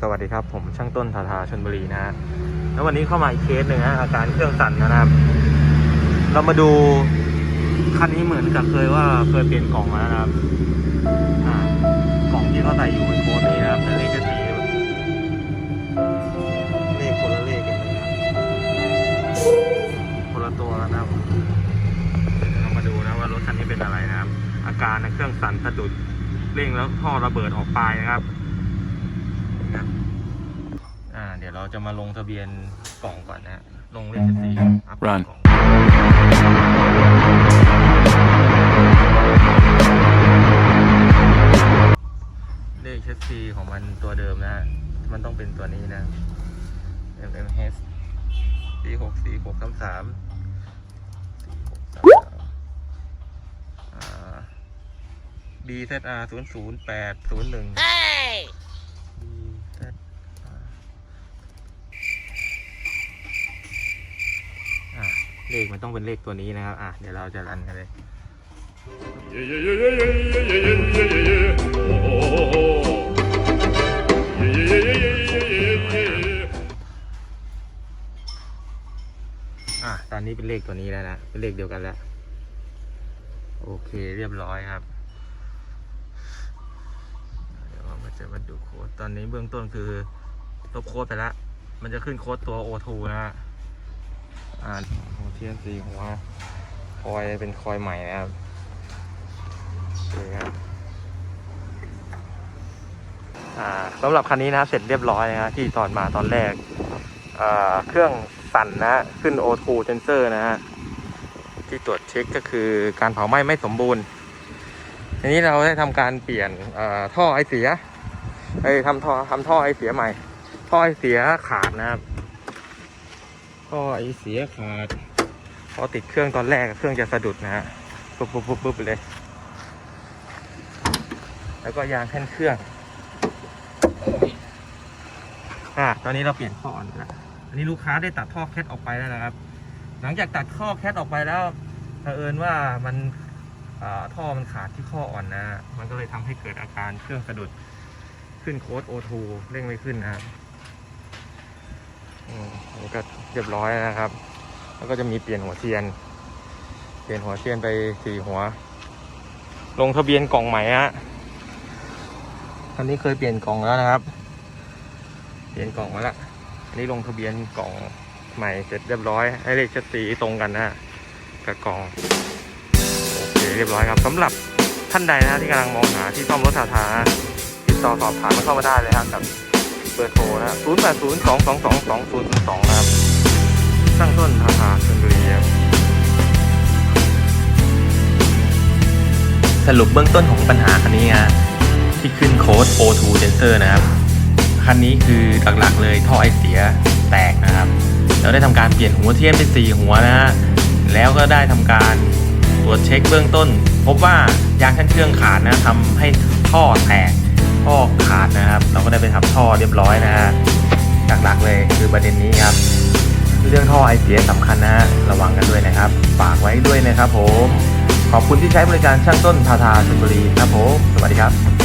สวัสดีครับผมช่างต้นทาทาชนบุรีนะฮะแล้ววันนี้เข้ามาอีกเคสหนึ่งฮะอาการเครื่องสั่นนะครับ เรามาดูคันนี้เหมือนกับเคยว่าเคยเปลี่ยนกล่องมาแล้วนะครับกล่องที่เขาใส่อยู่ในโค้ดนี้นะครับแต่เลขจะสีเลขคนละเลขกันนะครับคนละตัวแล้วนะครับเรามาดูนะว่ารถคันนี้เป็นอะไรนะครับ อาการนเครื่องสั่นสะดุดเร่งแล้วท่อระเบิดออกปลายนะครับ อ่า เดี๋ยวเราจะมาลงทะเบียนกล่องก่อนนะฮะลงเลขสีอัพ Run กล่องเลขเชสซีของมันตัวเดิมนะฮะมันต้องเป็นตัวนี้นะ MMH สี่หกสี่หกสามสามสี่หกสามสามอ่า BZR ศูนย์ศูนย์แปดศูนย์หนึ่ง BZR เลขมันต้องเป็นเลขตัวนี้นะครับ อะ เดี๋ยวเราจะรันกันเลยอะ ตอนนี้เป็นเลขตัวนี้แล้วนะ เป็นเลขเดียวกันแล้ว โอเค เรียบร้อยครับ จะมาดูโค้ดตอนนี้เบื้องต้นคือลบโค้ดไปแล้ว มันจะขึ้นโค้ดตัว O2 นะฮะอ่าโอเทียนสีหัวคอยเป็นคอยใหม่นะครับโอเคครับอ่าสำหรับคันนี้นะเสร็จเรียบร้อยนะฮะที่ตอนมาตอนแรกอ่าเครื่องสั่นนะ ขึ้น O2 sensor นะฮะที่ตรวจเช็คก็คือการเผาไหม้ไม่สมบูรณ์ทีนี้เราได้ทำการเปลี่ยนท่อไอเสีย เอ้ยทำท่อทำท่อไอเสียใหม่ ท่อไอเสียขาดนะครับ ท่อไอเสียขาด พอติดเครื่องตอนแรกเครื่องจะสะดุดนะฮะ ปุ๊บปุ๊บปุ๊บปุ๊บเลย แล้วก็ยางแท่นเครื่อง อ่า ตอนนี้เราเปลี่ยนท่ออ่อนไปแล้วอันนี้ลูกค้าได้ตัดท่อแคทออกไปแล้วนะครับ หลังจากตัดท่อแคทออกไปแล้วเผอิญว่ามันอ่าท่อมันขาดที่ข้ออ่อนนะ มันก็เลยทำให้เกิดอาการเครื่องสะดุด ขึ้นโค้ด O2 เร่งไม่ขึ้นนะครับอืมอันนี้ก็เรียบร้อยนะครับ แล้วก็จะมีเปลี่ยนหัวเทียน เปลี่ยนหัวเทียนไปสี่หัว ลงทะเบียนกล่องใหม่ฮะอันนี้เคยเปลี่ยนกล่องแล้วนะครับ เปลี่ยนกล่องมาแล้วอันนี้ลงทะเบียนกล่องใหม่เสร็จเรียบร้อย ให้เลขชัดสีตรงกันนะฮะกับกล่องโอเคเรียบร้อยครับสำหรับท่านใดนะฮะที่กำลังมองหาที่ซ่อมรถสาธารณะ ต่อสอบถามเข้ามาได้เลยครับกับเบอร์โทรนะศูนย์แปดศูนย์สองสองสองสองศูนย์สองนะครับสร้างต้นทาทาชลบุรีครับสรุปเบื้องต้นของปัญหาคันนี้ฮะที่ขึ้นโค้ด O2 sensor นะครับ คันนี้คือหลักๆเลยท่อไอเสียแตกนะครับเราได้ทำการเปลี่ยนหัวเทียนเป็น4หัวนะฮะแล้วก็ได้ทำการตรวจเช็คเบื้องต้น พบว่ายางแท่นเครื่องขาดนะทำให้ท่อแตก ท่อขาดนะครับ เราก็ได้ไปทำท่อเรียบร้อยนะฮะหลักๆเลยคือประเด็นนี้ครับ เรื่องท่อไอเสียสำคัญนะฮะระวังกันด้วยนะครับ ฝากไว้ด้วยนะครับผม ขอบคุณที่ใช้บริการช่างต้นทาทาชลบุรีครับผม สวัสดีครับ